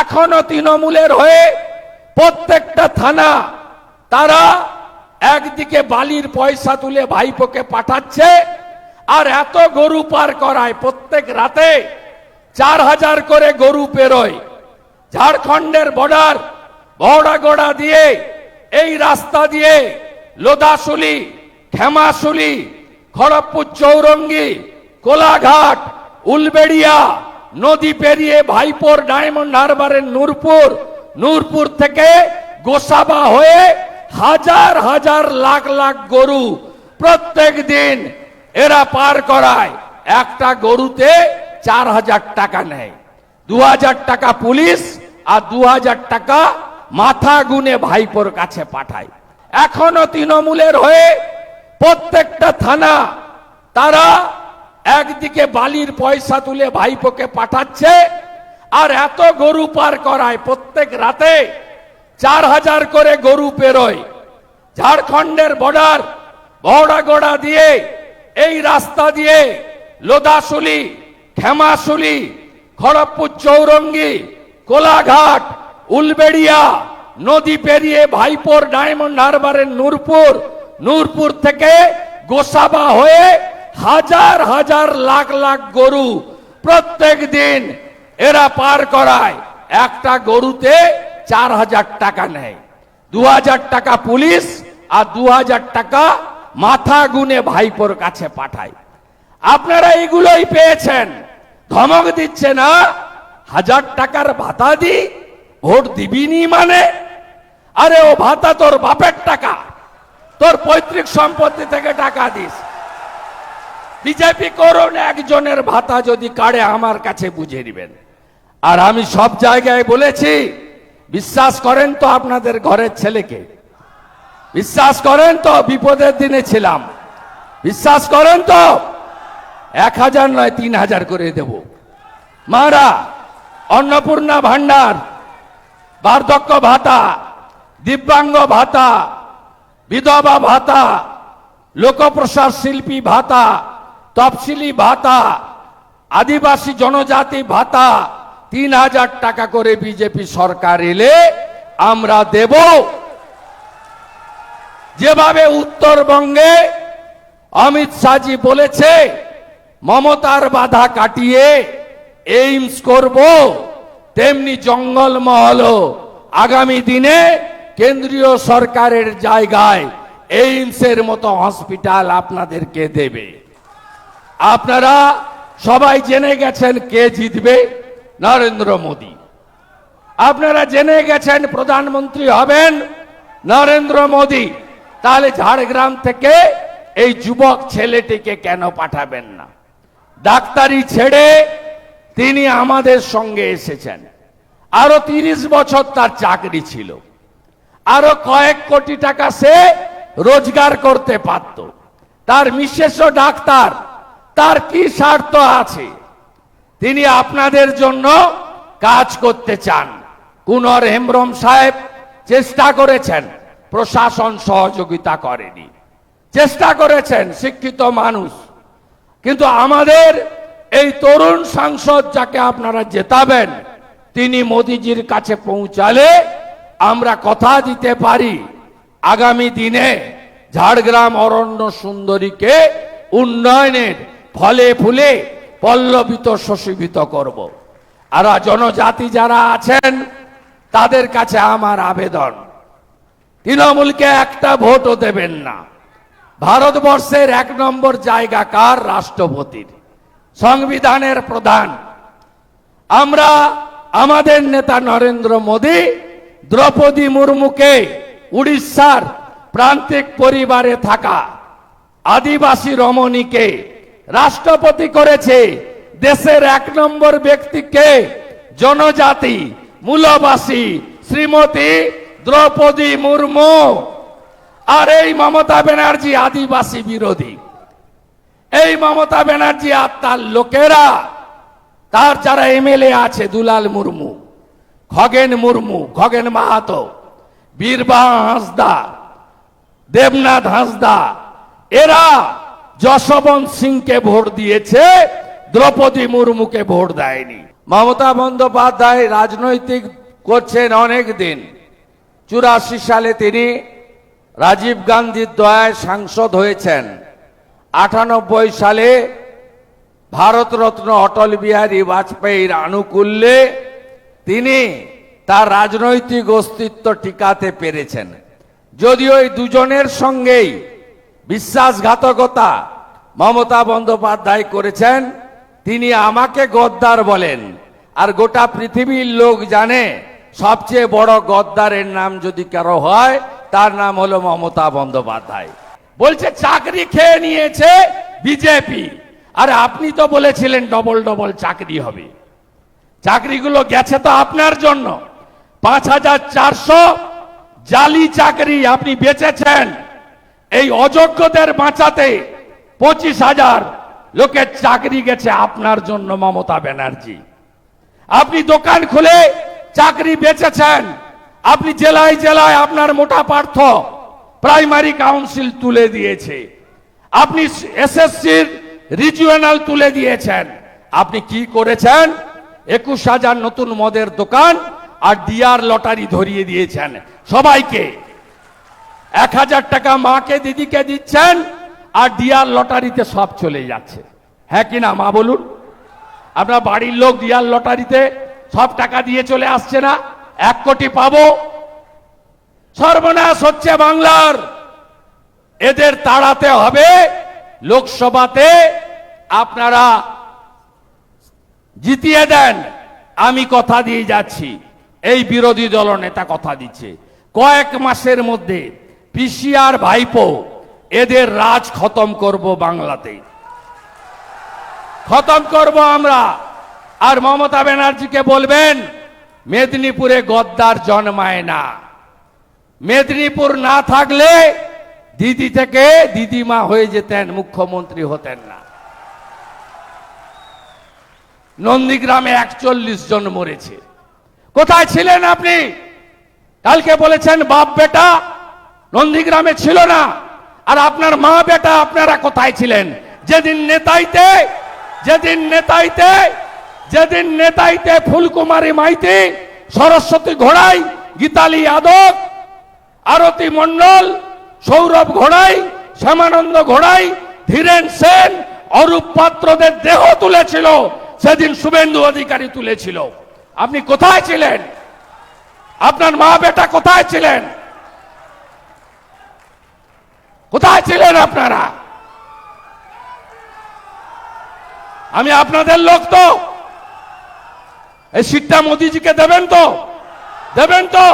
এখনও তৃণমূলের হয়ে প্রত্যেকটা থানা তারা একদিকে বালির পয়সা তুলে ভাইপোকে পাঠাচ্ছে আর এত গরু পার করায় প্রত্যেক রাতে চার হাজার করে গরু পেরোয়। ঝাড়খণ্ডের বর্ডার বড়াগোড়া দিয়ে, এই রাস্তা দিয়ে লোদাশুলি খেমাশুলি খড়গপুর চৌরঙ্গি, কোলাঘাট, উলবেড়িয়া নদী পেরিয়ে ভাইপোর ডায়মন্ড হারবারের নূরপুর নূরপুর থেকে গোসাবা হয়ে হাজার হাজার লাখ লাখ গরু প্রত্যেক দিন এরা পার করায়। একটা গরুতে চার হাজার টাকা নেয়। দু হাজার টাকা পুলিশ আর দু হাজার টাকা মাথা গুনে ভাইপোর কাছে পাঠায়। এখনও তৃণমূলের হয়ে প্রত্যেকটা থানা তারা একদিকে বালির পয়সা তুলে ভাইপোকে পাঠাচ্ছে, আর এত গরু পার করায় প্রত্যেক রাতে চার হাজার করে গরু পেরোয়। ঝাড়খণ্ডের বর্ডার বড়াগোড়া দিয়ে, এই রাস্তা দিয়ে লোদাসুলি খেমাশুলি খড়গপুর চৌরঙ্গি, কোলাঘাট, উলবেড়িয়া, নদী পেরিয়ে ভাইপোর ডায়মন্ড হারবারের নূরপুর নূরপুর থেকে গোসাবা হয়ে হাজার হাজার লাখ লাখ গরু প্রত্যেক দিন এরা পার করায়। একটা গরুতে চার হাজার টাকা নেয়। দু হাজার টাকা পুলিশ আর দু হাজার টাকা মাথা গুনে ভাইপোর কাছে পাঠায়। আপনারা এগুলোই পেয়েছেন। ধমক দিচ্ছে না। হাজার টাকার ভাতা দি, ভোট দিবিনি মানে? আরে ও ভাতা তোর বাপের টাকা। তোর পৈতৃক সম্পত্তি থেকে টাকা দিস। বিজেপি করুন, একজনের ভাতা যদি কাড়ে, আমার কাছে বুঝে নেবেন আর আমি সব জায়গায় বলেছি, বিশ্বাস করেন তো আপনাদের ঘরের ছেলেকে। বিশ্বাস করেন তো, বিপদের দিনে ছিলাম। বিশ্বাস করেন তো, এক হাজার নয়, তিন হাজার করে দেব। মারা, অন্নপূর্ণা ভান্ডার, বার্ধক্য ভাতা, দিব্যাঙ্গ ভাতা, বিধবা ভাতা, লোকপ্রসার শিল্পী ভাতা তফসিলি ভাতা, আদিবাসী জনজাতি ভাতা, তিন হাজার টাকা করে বিজেপি সরকার এলে আমরা দেব। যেভাবে উত্তরবঙ্গে অমিত শাহজি বলেছে, মমতার বাধা কাটিয়ে এইমস করব, তেমনি জঙ্গলমহল আগামী দিনে কেন্দ্রীয় সরকারের জায়গায় এইমসের মতো হসপিটাল আপনাদেরকে দেবে। আপনারা সবাই জেনে গেছেন কে জিতবে? নরেন্দ্র মোদী। আপনারা জেনে গেছেন প্রধানমন্ত্রী হবেন নরেন্দ্র মোদী। তাহলে ঝাড়গ্রাম থেকে এই যুবক ছেলেটিকে কেন পাঠাবেন না? ডাক্তারি ছেড়ে তিনি আমাদের সঙ্গে এসেছেন। আরও তিরিশ বছর তার চাকরি ছিল। আরও কয়েক কোটি টাকা সে রোজগার করতে পারত। তার মিশেষ ডাক্তার তার কি স্বার্থ আছে? তিনি আপনাদের জন্য কাজ করতে চান। কুনর হেমব্রম সাহেব চেষ্টা করেছেন, প্রশাসন সহযোগিতা করেনি। চেষ্টা করেছেন, শিক্ষিত মানুষ। কিন্তু আমাদের এই তরুণ সাংসদ যাকে আপনারা জেতাবেন, তিনি মোদিজির কাছে পৌঁছালে আমরা কথা দিতে পারি। আগামী দিনে ঝাড়গ্রাম অরণ্য সুন্দরীকে উন্নয়নের ফলে ফুলে পল্লবিত শোষিত করব। আর জনজাতি যারা আছেন, তাদের কাছে আমার আবেদন। তৃণমূলকে একটা ভোটও দেবেন না। ভারতবর্ষের এক নম্বর জায়গা কার? রাষ্ট্রপতির। সংবিধানের প্রধান। আমরা, আমাদের নেতা নরেন্দ্র মোদী, দ্রৌপদী মুর্মুকে উড়িষ্যার প্রান্তিক পরিবারে থাকা আদিবাসী রমণীকে রাষ্ট্রপতি করেছে। দেশের এক নম্বর ব্যক্তিকে জনজাতি, মূলবাসী, শ্রীমতী দ্রৌপদী মুর্মু আর এই মমতা ব্যানার্জি আদিবাসী বিরোধী। এই মমতা ব্যানার্জি আর তার লোকেরা, তার যারা এমএলএ আছে, দুলাল মুর্মু, খগেন মুর্মু, খগেন মাহাতো বীরবাহ হাঁসদা, দেবনাথ হাঁসদা, এরা যশবন্ত সিংকে ভোট দিয়েছে, দ্রৌপদী মুর্মুকে ভোট দেয়নি। মমতা বন্দ্যোপাধ্যায় রাজনৈতিক করছেন অনেক দিন চুরাশি সালে তিনি রাজীব গান্ধীর দয়ায় সাংসদ হয়েছেন। আটানব্বই সালে ভারতরত্ন অটল বিহারী বাজপেয়ীর আনুকূল্যে তিনি তার রাজনৈতিক অস্তিত্ব টিকাতে পেরেছেন। যদিও এই দুজনের সঙ্গেই বিশ্বাসঘাতকতা মমতা বন্দ্যোপাধ্যায় করেছেন, তিনি আমাকে গদ্দার বলেন। আর গোটা পৃথিবীর লোক জানে, সবচেয়ে বড় গদ্দারের নাম যদি কারও হয়, তার নাম হলো মমতা বন্দ্যোপাধ্যায়। বলছে, চাকরি খেয়ে নিয়েছে বিজেপি। আর আপনি তো বলেছিলেন ডবল ডবল চাকরি হবে। চাকরিগুলো গেছে তো আপনার জন্য। পাঁচ হাজার চারশো জালি চাকরি আপনি বেচেছেন। এই অযোগ্যদের বাঁচাতে পঁচিশ হাজার লোকের চাকরি গেছে আপনার জন্য মমতা ব্যানার্জি। আপনি দোকান খুলে চাকরি বেচেছেন, আপনি জেলায় জেলায় আপনার মোটা পার্থ প্রাইমারি কাউন্সিল তুলে দিয়েছে, আপনি এসএসসির রিজিওনাল তুলে দিয়েছেন, আপনি কি করেছেন? একুশ হাজার নতুন মদের দোকান আর ডিআর লটারি ধরিয়ে দিয়েছেন। সবাইকে এক হাজার টাকা মাকে দিদিকে দিচ্ছেন আর ডিআর লটারিতে সব চলে যাচ্ছে। হ্যাঁ কি না, মা বলুন? আপনার বাড়ির লোক ডিআর লটারিতে সব টাকা দিয়ে চলে আসছে না? এক কোটি পাবো। সর্বনাশ হচ্ছে বাংলার। এদের তাড়াতে হবে। লোকসভাতে আপনারা জিতিয়ে দেন। আমি কথা দিয়ে যাচ্ছি। এই বিরোধী দল নেতা কথা দিচ্ছে। কয়েক মাসের মধ্যে পিসিআর ভাইপো এদের রাজ খতম করব বাংলাতে। খতম করব আমরা। আর মমতা ব্যানার্জিকে বলবেন, মেদিনীপুরে গদ্দার জন্মায় না। মেদিনীপুর না থাকলে দিদি থেকে দিদিমা হয়ে যেতেন, মুখ্যমন্ত্রী হতেন না। নন্দীগ্রামে একচল্লিশ জন মরেছে। কোথায় ছিলেন আপনি? কালকে বলেছেন বাপ বেটা নন্দীগ্রামে ছিল না। আর আপনার মা বেটা আপনারা কোথায় ছিলেন? যেদিন নেতাইতে যেদিন নেতাইতে যেদিন নেতাইতে ফুলকুমারী মাইতি, সরস্বতী ঘোড়াই, গীতালি যাদব আরতি মণ্ডল, সৌরভ ঘোড়াই, শ্যামানন্দ ঘোড়াই, ধীরেন সেন, অরূপ পাত্রদের দেহ তুলেছিল, সেদিন শুভেন্দু অধিকারী তুলেছিল। আপনি কোথায় ছিলেন? আপনার মা বেটা কোথায় ছিলেন? কোথায় ছিলেন আপনারা? আমি আপনাদের লোক তো। এই সিটটা মোদিজিকে দেবেন তো? দেবেন তো?